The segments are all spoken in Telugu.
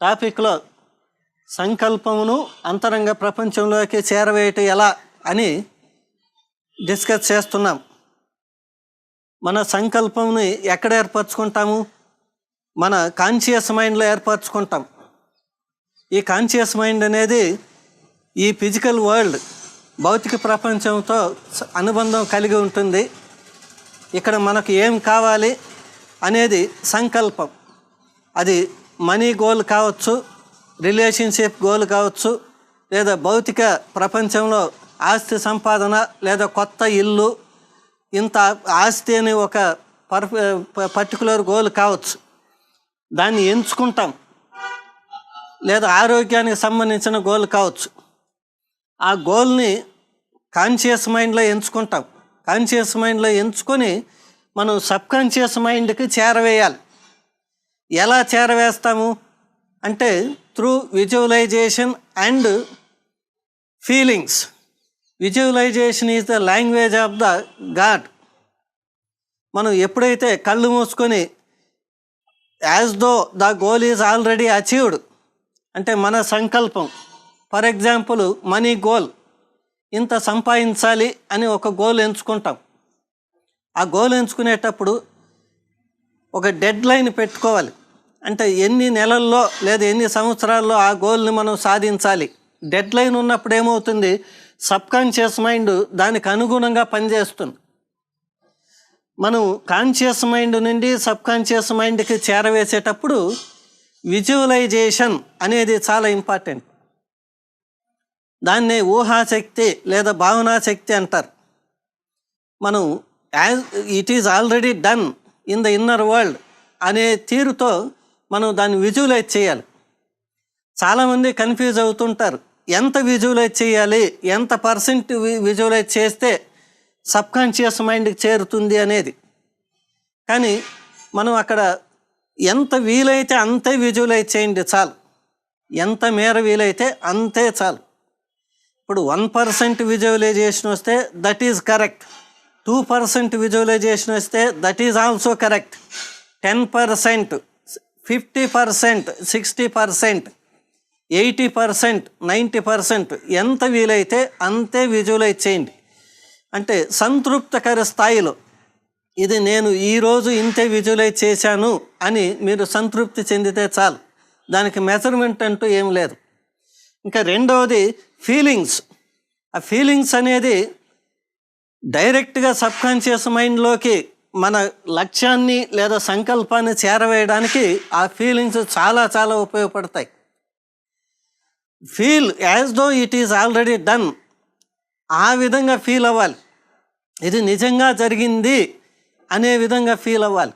టాపిక్లో సంకల్పమును అంతరంగ ప్రపంచంలోకి చేరవేయటం ఎలా అని డిస్కస్ చేస్తున్నాం. మన సంకల్పంని ఎక్కడ ఏర్పరచుకుంటాము? మన కాన్షియస్ మైండ్లో ఏర్పరచుకుంటాం. ఈ కాన్షియస్ మైండ్ అనేది ఈ ఫిజికల్ వరల్డ్ భౌతిక ప్రపంచంతో అనుబంధం కలిగి ఉంటుంది. ఇక్కడ మనకు ఏం కావాలి అనేది సంకల్పం. అది మనీ గోల్ కావచ్చు రిలేషన్షిప్ గోల్ కావచ్చు లేదా భౌతిక ప్రపంచంలో ఆస్తి సంపాదన లేదా కొత్త ఇల్లు ఇంత ఆస్తి అని ఒక పర్టికులర్ గోల్ కావచ్చు. దాన్ని ఎంచుకుంటాం. లేదా ఆరోగ్యానికి సంబంధించిన గోల్ కావచ్చు. ఆ గోల్ని కాన్షియస్ మైండ్లో ఎంచుకుంటాం. కాన్షియస్ మైండ్లో ఎంచుకొని మనం సబ్కాన్షియస్ మైండ్కి చేరవేయాలి. ఎలా చేరవేస్తాము? అంటే through visualization and feelings visualization is the language of the god మనం ఎప్పుడైతే కళ్ళు మూసుకొని as though the goal is already achieved అంటే మన సంకల్పం. ఫర్ ఎగ్జాంపుల్ మనీ గోల్ ఇంత సంపాదించాలి అని ఒక గోల్ ఎంచుకుంటాం. ఆ గోల్ ఎంచుకునేటప్పుడు ఒక డెడ్ లైన్ పెట్టుకోవాలి. అంటే ఎన్ని నెలల్లో లేదా ఎన్ని సంవత్సరాల్లో ఆ గోల్ని మనం సాధించాలి? డెడ్ లైన్ ఉన్నప్పుడు ఏమవుతుంది? సబ్ కాన్షియస్ మైండ్ దానికి అనుగుణంగా పనిచేస్తుంది. మనం కాన్షియస్ మైండ్ నుండి సబ్ కాన్షియస్ మైండ్కి చేరవేసేటప్పుడు విజువలైజేషన్ అనేది చాలా ఇంపార్టెంట్ దాన్నే ఊహాశక్తి లేదా భావనాశక్తి అంటారు. మనం as it is already done in the inner world అనే తీరుతో మనం దాన్ని విజువలైజ్ చేయాలి. చాలామంది కన్ఫ్యూజ్ అవుతుంటారు. ఎంత విజువలైజ్ చేయాలి? ఎంత పర్సెంట్ విజువలైజ్ చేస్తే సబ్కాన్షియస్ మైండ్కి చేరుతుంది అనేది. కానీ మనం అక్కడ ఎంత వీలైతే అంతే విజువలైజ్ చేయండి చాలు. ఎంత మేర వీలైతే అంతే చాలు. ఇప్పుడు వన్ పర్సెంట్ విజువలైజేషన్ వస్తే that is correct. Two percent visualization వస్తే that is also correct ten percent fifty percent sixty percent eighty percent ninety percent ఎంత వీలైతే అంతే విజువలైజ్ చేయండి. అంటే సంతృప్తకర స్థాయిలో ఇది నేను ఈరోజు ఇంతే విజువలైజ్ చేశాను అని మీరు సంతృప్తి చెందితే చాలు. దానికి మెజర్మెంట్ అంటూ ఏం లేదు. ఇంకా రెండవది ఫీలింగ్స్ ఆ ఫీలింగ్స్ అనేది డైరెక్ట్గా సబ్కాన్షియస్ మైండ్లోకి మన లక్ష్యాన్ని లేదా సంకల్పాన్ని చేరవేయడానికి ఆ ఫీలింగ్స్ చాలా చాలా ఉపయోగపడతాయి. Feel as though it is already done ఆ విధంగా ఫీల్ అవ్వాలి. ఇది నిజంగా జరిగింది అనే విధంగా ఫీల్ అవ్వాలి.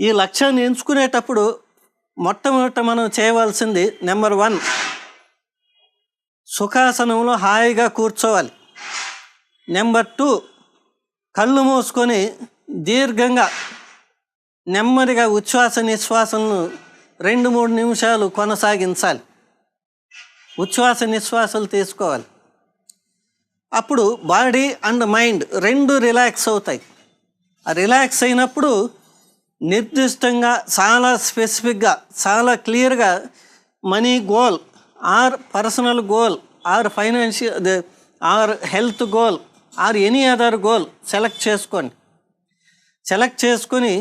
ఈ లక్ష్యాన్ని ఎంచుకునేటప్పుడు మొట్టమొదట మనం చేయవలసింది నెంబర్ వన్ సుఖాసనంలో హాయిగా కూర్చోవాలి. నెంబర్ టూ కళ్ళు మూసుకొని దీర్ఘంగా నెమ్మదిగా ఉచ్ఛ్వాస నిశ్వాసలను రెండు మూడు నిమిషాలు కొనసాగించాలి. ఉచ్ఛ్వాస నిశ్వాసాలు తీసుకోవాలి. అప్పుడు బాడీ అండ్ మైండ్ రెండు రిలాక్స్ అవుతాయి. ఆ రిలాక్స్ అయినప్పుడు నిర్దిష్టంగా చాలా స్పెసిఫిక్గా చాలా క్లియర్గా money goal or personal goal or financial or health goal or any other goal select చేసుకోండి సెలెక్ట్ చేసుకొని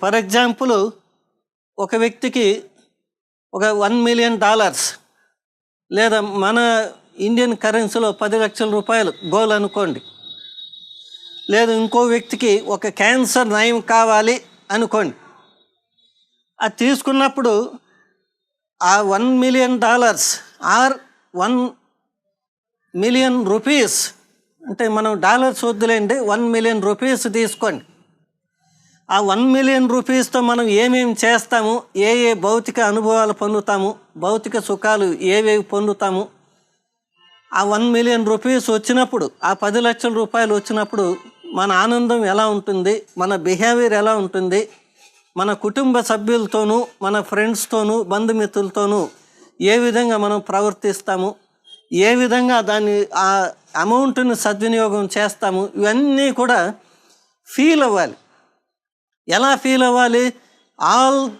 ఫర్ ఎగ్జాంపుల్ ఒక వ్యక్తికి ఒక వన్ మిలియన్ డాలర్స్ లేదా మన ఇండియన్ కరెన్సీలో పది లక్షల రూపాయలు గోల్ అనుకోండి. లేదు ఇంకో వ్యక్తికి ఒక క్యాన్సర్ నయం కావాలి అనుకోండి. అది తీసుకున్నప్పుడు ఆ one million dollars or one million rupees అంటే మనం డాలర్స్ వద్దులేండి వన్ మిలియన్ రూపీస్ తీసుకోండి. ఆ వన్ మిలియన్ రూపీస్తో మనం ఏమేమి చేస్తాము ఏ ఏ భౌతిక అనుభవాలు పొందుతాము భౌతిక సుఖాలు ఏవేవి పొందుతాము ఆ వన్ మిలియన్ రూపీస్ వచ్చినప్పుడు ఆ పది లక్షల రూపాయలు వచ్చినప్పుడు మన ఆనందం ఎలా ఉంటుంది మన బిహేవియర్ ఎలా ఉంటుంది మన కుటుంబ సభ్యులతోనూ మన ఫ్రెండ్స్తోనూ బంధుమిత్రులతోనూ ఏ విధంగా మనం ప్రవర్తిస్తాము ఏ విధంగా దాన్ని ఆ అమౌంట్ని సద్వినియోగం చేస్తాము ఇవన్నీ కూడా ఫీల్ అవ్వాలి. ఎలా ఫీల్ అవ్వాలి? ఆల్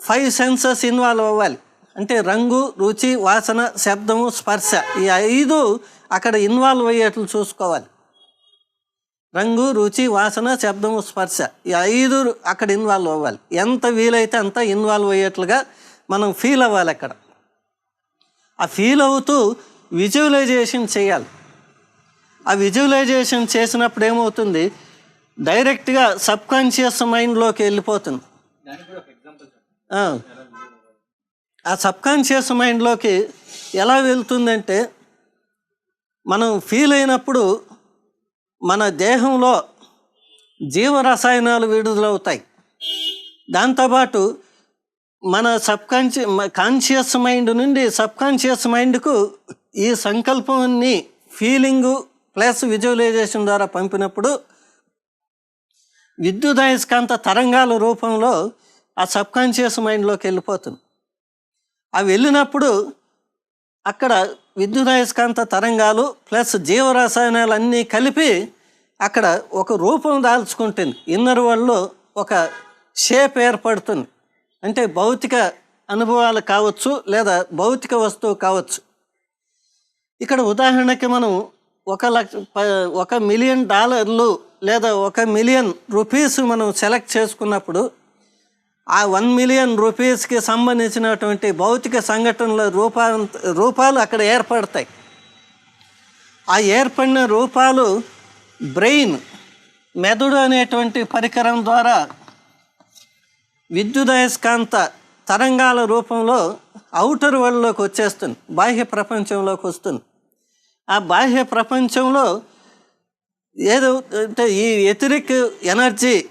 ఫైవ్ సెన్సెస్ ఇన్వాల్వ్ అవ్వాలి. అంటే రంగు రుచి వాసన శబ్దము స్పర్శ ఈ ఐదు అక్కడ ఇన్వాల్వ్ అయ్యేట్లు చూసుకోవాలి. రంగు రుచి వాసన శబ్దము స్పర్శ ఈ ఐదు అక్కడ ఇన్వాల్వ్ అవ్వాలి. ఎంత వీలైతే అంత ఇన్వాల్వ్ అయ్యేట్లుగా మనం ఫీల్ అవ్వాలి అక్కడ. ఆ ఫీల్ అవుతూ విజువలైజేషన్ చేయాలి. ఆ విజువలైజేషన్ చేసినప్పుడు ఏమవుతుంది? డైరెక్ట్గా సబ్ కాన్షియస్ మైండ్లోకి వెళ్ళిపోతుంది. ఆ. సబ్ కాన్షియస్ మైండ్లోకి ఎలా వెళ్తుందంటే మనం ఫీల్ అయినప్పుడు మన దేహంలో జీవరసాయనాలు విడుదలవుతాయి. దాంతోపాటు మన సబ్ కాన్షి కాన్షియస్ మైండ్ నుండి సబ్ కాన్షియస్ మైండ్కు ఈ సంకల్పాన్ని ఫీలింగు ప్లస్ విజువలైజేషన్ ద్వారా పంపినప్పుడు విద్యుదయస్కాంత తరంగాల రూపంలో ఆ సబ్ కాన్షియస్ మైండ్లోకి వెళ్ళిపోతుంది. అవి వెళ్ళినప్పుడు అక్కడ విద్యుదయస్కాంత తరంగాలు ప్లస్ జీవరసాయనాలు అన్నీ కలిపి అక్కడ ఒక రూపం దాల్చుకుంటుంది. ఇన్నర్ వరల్డ్లో ఒక షేప్ ఏర్పడుతుంది. అంటే భౌతిక అనుభవాలు కావచ్చు లేదా భౌతిక వస్తువు కావచ్చు. ఇక్కడ ఉదాహరణకి మనం ఒక లక్ష ఒక మిలియన్ డాలర్లు లేదా ఒక మిలియన్ రూపీస్ మనం సెలెక్ట్ చేసుకున్నప్పుడు ఆ వన్ మిలియన్ రూపీస్కి సంబంధించినటువంటి భౌతిక సంఘటనల రూపా రూపాలు అక్కడ ఏర్పడతాయి. ఆ ఏర్పడిన రూపాలు బ్రెయిన్ మెదడు అనేటువంటి పరికరం ద్వారా విద్యుదయస్కాంత తరంగాల రూపంలో అవుటర్ వరల్డ్లోకి వచ్చేస్తుంది బాహ్య ప్రపంచంలోకి వస్తుంది. ఆ బాహ్య ప్రపంచంలో ఏదో అంటే ఈ ఎథరిక్ ఎనర్జీ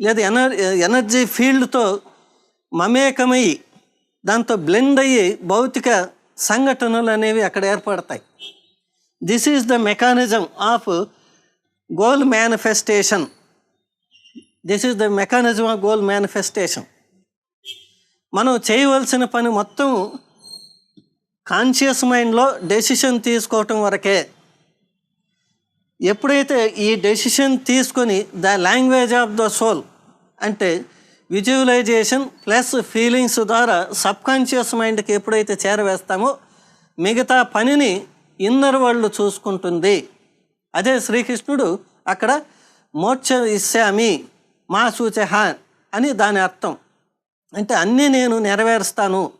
లేదా ఎనర్ ఎనర్జీ ఫీల్డ్తో మమేకమై దాంతో బ్లెండ్ అయ్యి భౌతిక సంఘటనలు అనేవి అక్కడ ఏర్పడతాయి. This is the mechanism of goal manifestation. This is the mechanism of goal manifestation. మనం చేయవలసిన పని మొత్తం కాన్షియస్ మైండ్లో డెసిషన్ తీసుకోవటం వరకే. ఎప్పుడైతే ఈ డెసిషన్ తీసుకొని the language of the soul అంటే విజువలైజేషన్ ప్లస్ ఫీలింగ్స్ ద్వారా సబ్ కాన్షియస్ మైండ్కి ఎప్పుడైతే చేరవేస్తామో మిగతా పనిని ఇన్నర్ వరల్డ్ చూసుకుంటుంది. అదే శ్రీకృష్ణుడు అక్కడ మోక్ష ఇస్సామి మా సూచహ అని దాని అర్థం. అంటే అన్నీ నేను నెరవేరుస్తాను.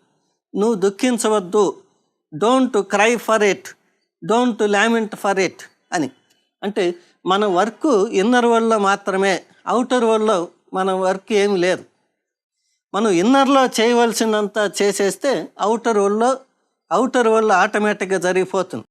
నువ్వు దుఃఖించవద్దు. Don't cry for it don't lament for it అని. అంటే మన వర్క్ ఇన్నర్ వరల్డ్లో మాత్రమే అవుటర్ వరల్డ్లో మన వర్క్ ఏమి లేదు. మనం ఇన్నర్లో చేయవలసినంత చేసేస్తే అవుటర్ వరల్డ్లో అవుటర్ వరల్డ్ ఆటోమేటిక్గా జరిగిపోతుంది.